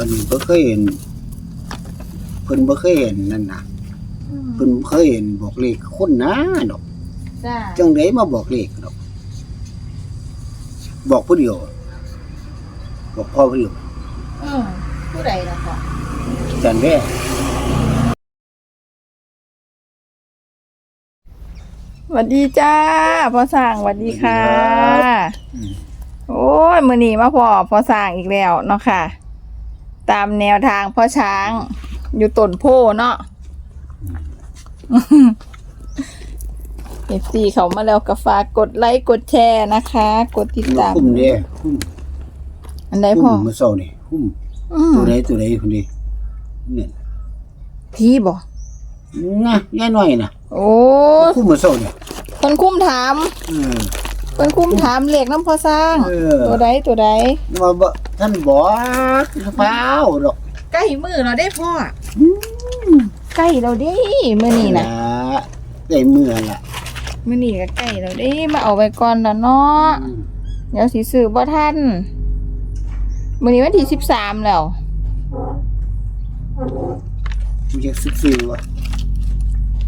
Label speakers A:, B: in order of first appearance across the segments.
A: อันนี้บ่เคยเห็นเพิ่นบ่เคยเห็นนั่นน่ะ
B: อืม
A: เพิ่นบ่เคยเห็นบอกเลขคนนะดอก
B: จ้า
A: จังไดมาบอกเลขดอก บอกผู้เดียวบอกพ่อผู้เดียว
B: อืมผู้ใดล่ะพ่อ
A: จันแว่
C: สวัสดีจ้าพ่อสร้างสวัสดีค่ะ
A: อืม
C: โอ้ยมือนีมาพอพ่อสร้างอีกแล้วเนาะค่ะ ตามแนวทางพ่อช้าง อยู่ต้นโพเนาะเอฟซีเขามาแล้วก็ฝากกดไลค์กดแชร์นะคะ กดติดตาม
A: คุ้มเด้คุ้ม
C: อันใด
A: คุ้
C: พ่อ
A: มมื้อเช้านี่คุ้ม
C: อืม
A: ตัวใดตัวใดคนนี้เนี่ย
C: พี่บอก
A: นะยายน้อยน่ะ
C: โอ้
A: คุ้มมื้อเช้านี่
C: เพิ่นคุ้มถาม
A: เออ
C: เพิ่นคุ้มถามเลขน้ำพ่อสร้าง
A: เออ
C: ตัวใดตัวใด
A: มาบ่ ท่านบอกเปล่าดอก
C: ใกล้มือเราได้พ่ออใกล้เราได้มือนี่นะ
A: ละได้เมื่อละ
C: มือนี่ก็ใกล้เราได้มาเอาไว้ก่อนแล้วเนาะ
A: อืม
C: เดี๋ยวสิซื้อบ่ทันมือนี้วันที่สิบสามแล้ว
A: มันจะซึกซื่อวะ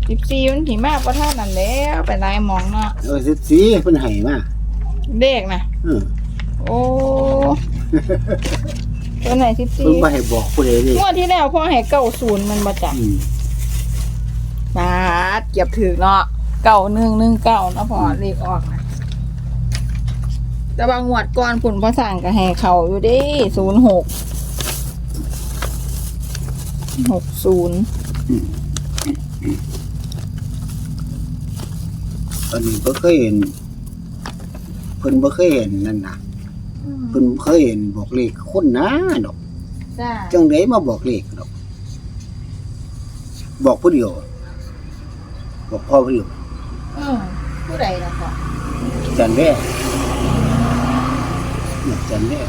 C: สิบสี่มันถี่มากบ่ทันนั่นแล้วไปไล่มองเนาะ
A: เออซึกซีเพิ่นให้มา
C: เด็กนะ
A: เออ
C: โอ้ ตัวไหนสิบ
A: เพิ่
C: สี่
A: นบ่ให้บอกผู้ใดเลย
C: งวดที่แล้วพ่อให้เก้าศูนย์มันบ่จับ
A: อืม
C: บาดเก็บถือเนาะเก้าหนึ่งหนึ่งเก้าเนาะพอเลขออกนะแต่บางงวดก่อนผุนพอสั่งก็ให้เขาอยู่เดิศูนย์หกหกศูนย์
A: อันนี้บ่เคยเห็นเพิ่นบ่เคยเห็นนั่นน่ะ เพิ่นบ่เคยเห็นบอกเลขคนนะดอก
C: จ้า
A: จังไดมาบอกเลขดอก บอกผู้เดียวบอกพ่อผู้เดียว
C: อืมผู้ใดล่ะพ่อ
A: จันแว่เนี่ยจันแว่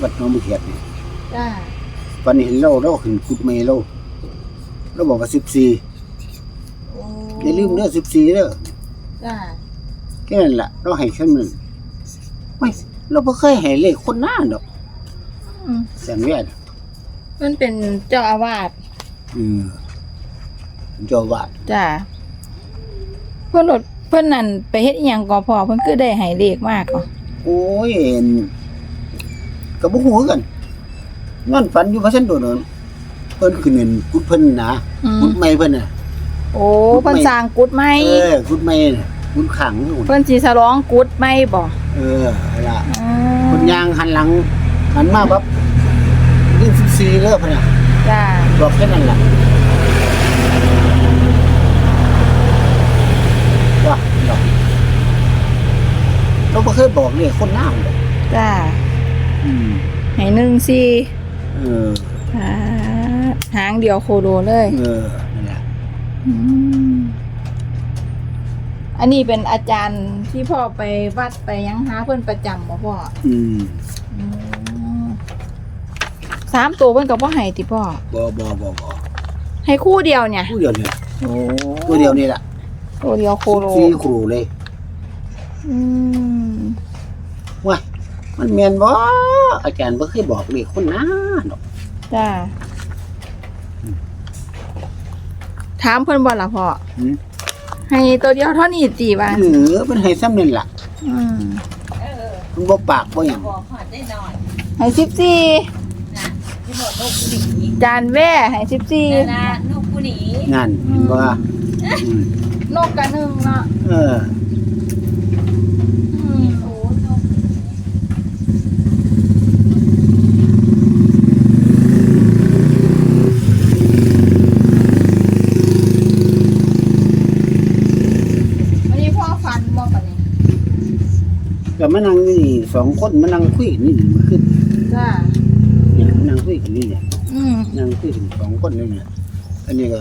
A: วัดหน้องมุเขียดนี่
C: จ้า
A: วันนี้เห็นเราเราขึ้นกุดเมเราเราบอกว่า14
C: โอ้
A: อย่าลืมเด้อ14เด้อ
C: จ้า
A: แค่นั้นล่ะเราให้แค่นั้นไม่ เราบ่เคยให้เลขคนหน้าดอก
C: อืม
A: จันแว่น่ะ
C: มันเป็นเจ้าอาวาส
A: อืมเจ้าว่า
C: จ้าเพื่อนรถเพื่อนนั่นไปเฮ็ดอีหยังก็พอเพิ่นคือได้ให้เลขมากก็
A: โอ้ยเห็นก็บ่ฮู้คือกันนอนฝันอยู่ว่าฉันโดนนเพิ่นขึ้นเงินกุดเพิ่นนะ
C: อืม
A: กุดใหม่เพิ่นน่ะ
C: โอ้เพิ่นสร้างกุดไหม
A: เออกุดใหม่น่ะกุดขังนู่น
C: เพิ่นสิฉลองกุดไหมบ่
A: เออเอาล่ะ
C: อื
A: คน
C: ม
A: ยางหันหลัง หันมาปั๊บยิ่ง14เด้อพุ่นน่ะ
C: จ้า
A: บอกแค่นั้นล่ะว่าดอกเราบ่เคยบอกเลยคนน้ำเลย
C: จ้า
A: อืม
C: ให้หนึ่งสี่
A: เออ
C: หาหางเดียวโคโดเลย
A: เออนั่นแหละ
C: อืม อันนี้เป็นอาจารย์ที่พ่อไปวัดไปยังหาเพิ่นประจำบ่พ่อ
A: อืม
C: อืมสามตัวเพิ่นก็บ่ให้ติพ่อ
A: บ่บ่บ่บ่
C: ให้คู่เดียวเนี่ย
A: ผู้เดียวเนี่ย
C: โอ้
A: ตัวเดียวนี่แหละ
C: ตัวเดียวโคโล
A: สี่ครูเลย
C: อืม
A: ว่ามันแม่นบ่อาจารย์บ่เคยบอกเลยคนน้าดอก
C: จ้าถามเพิ่นบ่ล่ะพ่อ
A: หืม
C: ให้ตัวเดียวเท่านี้ตีว่า
A: เออมันให้ซ้ำนั่นล่ะ
C: อืม
A: มันบ่ปากบ่หยัง
B: บอกหอดได้หน่อย
C: ให้สิบสี่
B: นะที่บอกนกผู้หนี
C: จานแว่ให้สิบสี่
B: นะนะนกผู้หนี
A: นั่นเห็นบ่อืม
C: นกกันหนึ่งเนาะ
A: เออ
C: อืม
B: โอ้นก
C: วันนี้พ่อฟันบ่ปะนี่
A: ก็มานั่งนี่สอง คนมานั่งคุยกันนี่มันขึ้น
C: จ้า
A: เนี่ยมานั่งคุยกันนี่เนี่ย
C: อืม
A: นั่งคุยกันสองคนนี่เนี่ยอันนี้ก็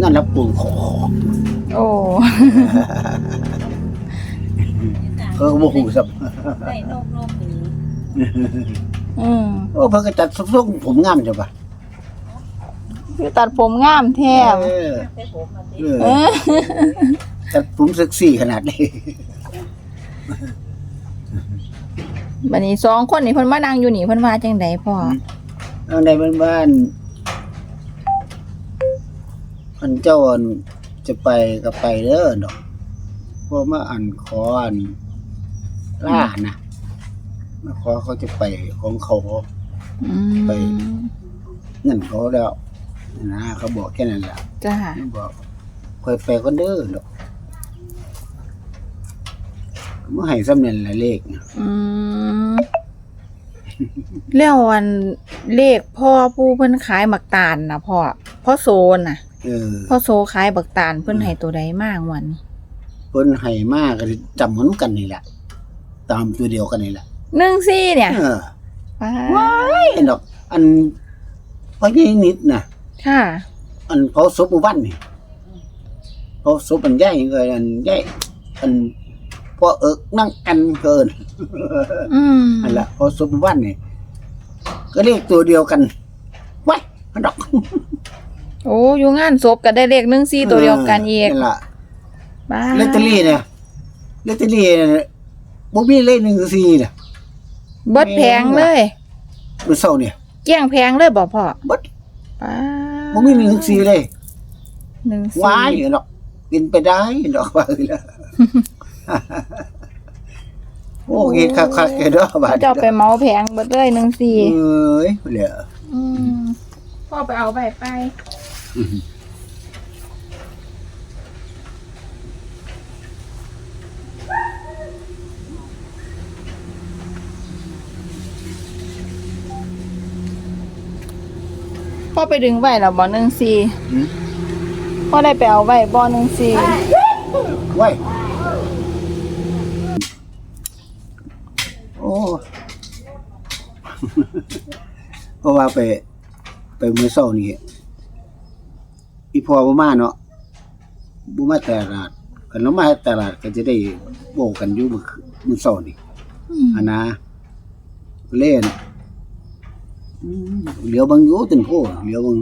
A: นั่นรับปูนขอ
C: โอ้
A: เขาก็บ่ฮู้ซับ
B: ได้นกนกหนี
C: อืม
A: โอ้เพิ่นก็จัดทรงผมงามจังปะ
C: คือตัดผมงามแท้
A: เออ
B: ได้ผมมาติ
A: เออ
C: เออ
A: แต่ผมเซ็กซี่ขนาดนี้
C: บัดนี้สองคนนี่เพิ่นมานั่งอยู่นี่เพิ่นว่าจังไดพ่อ
A: เอาในบ้านบ้านอันเจ้าอันจะไปก็ไปเด้อดอกเพราะมาอันขออันล่านะมาขอเขาจะไปของเขา
C: อืม
A: ไปเงินเขาแล้วนะเขาบอกแค่นั้นแหละ
C: จ้า
A: เขาบอกคอยไปก็เด้อดอกเมื่อให้สำเร็จละเลขนะ
C: อืม แล้ววันเลขพ่อผู้เพิ่นขายบักตาลนะพ่อพ่อโซนน่ะ
A: เออ
C: พ่อโซขายบักตาลเพิ่นให้ตัวใดมากวันนี้
A: เพิ่นให้มากก็จำเหมือนกันนี่แหละตามตัวเดียวกันนี่แหละ
C: หนึ่งซี่เนี่ย
A: เออ
C: ว้า
A: ว้ายดอก อันพอยี่นิดนะ
C: ค่ะ
A: อันเผาศพหมู่บ้านนี่เผาศพมันใหญ่เกินอันใหญ่อัน พอเอิกนั่งกันเกิน
C: อืม
A: อันละเผาศพหมู่บ้านนี่ก็เรียกตัวเดียวกันไว้มันดอก
C: โอ้อยู่งานศพก็ได้เลขหนึ่งซี่ตัวเดียวกันอีก
A: นั่นล่ะ
C: บ้า
A: ลอตเตอรี่เนี่ยลอตเตอรี่เนี่ยบ่มีเลขหนึ่งสี่เนี่ย
C: เบิดแพงเลย
A: มื้อเช้าเนี่ย
C: เกลี้ยงแพงเลยบ่พ่อ
A: เบิด
C: ป้า
A: บ่มีหนึ่งสี่เลย
C: หนึ่งซี่
A: ว้ายดอกเป็นไปได้ดอกว่าเลย โอ้เฮ็ดคักๆแกเด้อบาด
C: เขาเจ้าไปเมาแพงเบิดเลยหนึ่งซี่
A: เอ้ยเหลือ
C: อืมพ่อไปเอาไปไปพ่อไปดึงไว้แล้วบ่หนึ่งซี่
A: หืม
C: พ่อได้ไปเอาไว้บ่หนึ่งซี่
A: ไว้โอ้ เพราะว่าไป ไปมื้อเช้านี่อีพ่อบ่มาเนาะบ่มาตลาดคันเรามาตลาดก็จะได้โว้กันอยู่มื้อคืนมื้อเช้านี่อันนะเล่นอืมเหลียวเบางอยู่ตึนโพเหลียวเบาง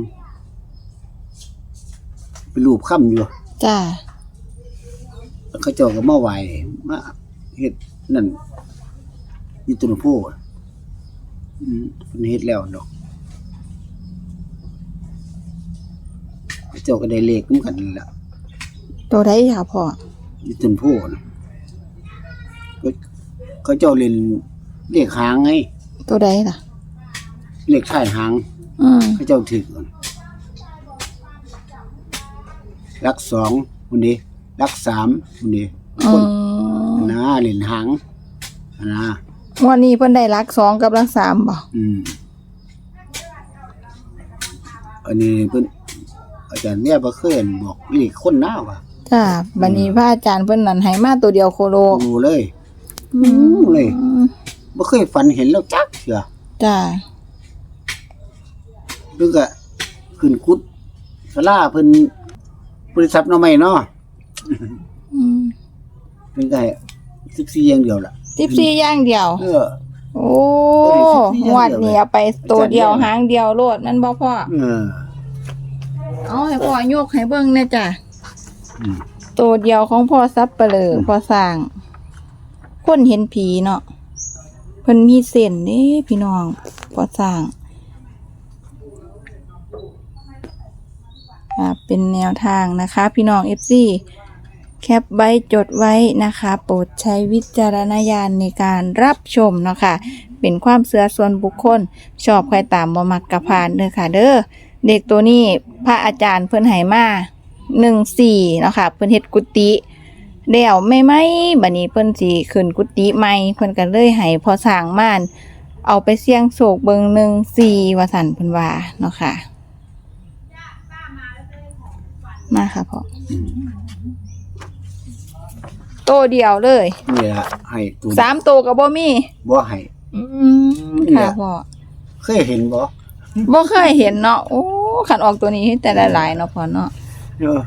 A: เป็นรูปค่ำอยู่
C: จ้า
A: เขาเจ้าก็มาไหวมาเฮ็ดนั่นอยู่ตึนโพอื มเพิ่นเฮ็ดแล้วดอกเขาเจ้าก็ได้เลขนำกันนั่นล่ะ
C: ตัวใดค่ะพ่อ
A: อยู่ตึนโพนะเขาเขาเจ้าเล่นเลขหางไง
C: ตัวใดล่ะ
A: เลขท้ายหาง
C: อืม
A: พระเจ้าถึกก่อนรักสองคนนี้รักสามคนนี้
C: อื
A: คน
C: ม
A: นะเหรียญหางนะ
C: วันนี้เพิ่นได้รักสองกับรักสามบ่
A: อืมอันนี้เพิ่นอาจารย์เนี่ยบ่เคยเห็นบอกเลขคนหน้าว่ะ
C: จ้าบัดนี้พระอาจารย์เพิ่นนั่นให้มาตัวเดียวโคโล
A: รู้เลย
C: อืม
A: เลยบ่เคยฝันเห็นแล้วจักเถื่อ
C: จ้า
A: เพิ่นก็ขึ้นกุดสลาเพิ่นบริษัทเนาะใหม่เนาะ
C: อืม
A: เพิ่นก็ให้14อย่างเดียวล่ะ
C: สิบสี่อย่างเดียว
A: เออ
C: โอ้
A: เออ14อย่างเดียว
C: งวดนี้เอาไปตัวเดียว
A: อาจารย์เนี่ย
C: หางเดียวโลดนั่นบ่พ่อ
A: เออ
C: เอาให้พ่อยกให้เบิ่งแน่จ้ะ
A: อืม
C: ตัวเดียวของพ่อซับเปลือพ่อสร้าง คนเห็นผีเนาะเพิ่นมีเส้นนี่พี่น้องพ่อสร้าง อ่าเป็นแนวทางนะคะ พี่น้อง FC แคปไว้จดไว้นะคะ โปรดใช้วิจารณญาณในการรับชมเนาะค่ะ เป็นความเสื่อส่วนบุคคล ชอบใครตามบ่มักกระพานเด้อค่ะ เด้อเด็กตัวนี้พระอาจารย์เพิ่นให้มาหนึ่งสี่เนาะค่ะเพิ่นเฮ็ดกุฏิเดี่ยวไม่ไหมบัดนี้เพิ่นสิขึ้นกุฏิใหม่เพิ่นก็เลยให้พอสร้างม่าน เอาไปเสี่ยงโศกเบิงหนึ่งสี่วสันเพิ่นว่าเนาะค่ะมาค่ะพ่อ โตวเดียวเลย
A: นี่ละให้ตัว
C: สามตัวก็บ่มี
A: บ่ให้
C: อืมค่ะพ่อ
A: เคยเห็นบ่
C: บ่เคยเห็นเนาะโอ้ขันออกตัวนี้แต่ละหลายๆเนาะพ่อเนาะ
A: เออ